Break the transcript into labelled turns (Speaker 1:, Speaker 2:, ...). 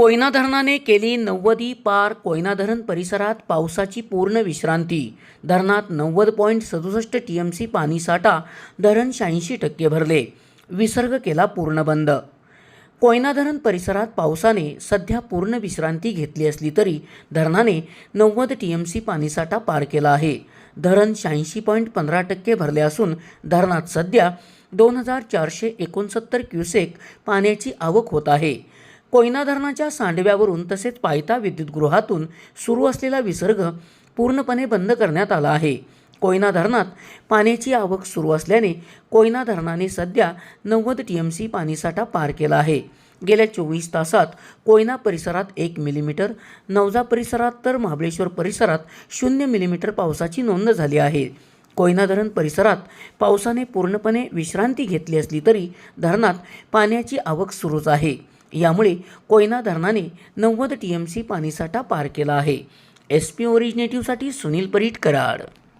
Speaker 1: कोयना धरणाने केली नव्वदी पार कोयना धरण परिसरात पावसाची पूर्ण विश्रांती. धरणात नव्वद पॉईंट सदुसष्ट टी एम सी पाणीसाठा धरण शहाऐंशी टक्के भरले. विसर्ग केला पूर्ण बंद. कोयना धरण परिसरात पावसाने सध्या पूर्ण विश्रांती घेतली असली तरी धरणाने नव्वद टी एम सी पाणीसाठा पार केला आहे. धरण शहाऐंशी पॉईंट पंधरा टक्के भरले असून धरणात सध्या दोन हजार चारशे एकोणसत्तर क्युसेक पाण्याची आवक होत आहे. कोयना धरणाच्या सांडव्यावरून तसेच पायथा विद्युतगृहातून सुरू असलेला विसर्ग पूर्णपणे बंद करण्यात आला आहे. कोयना धरणात पाण्याची आवक सुरू असल्याने कोयना धरणाने सध्या नव्वद टी एम सी पाणीसाठा पार केला आहे. गेल्या चोवीस तासात कोयना परिसरात एक मिलीमीटर नवजा परिसरात तर महाबळेश्वर परिसरात शून्य मिलीमीटर पावसाची नोंद झाली आहे. कोयना धरण परिसरात पावसाने पूर्णपणे विश्रांती घेतली असली तरी धरणात पाण्याची आवक सुरूच आहे. यामुळे कोयना धरणाने नव्वद टी एम सी पाणीसाठा पार केला आहे. एस पी ओरिजिनेटिव्हसाठी सुनील परीट कराड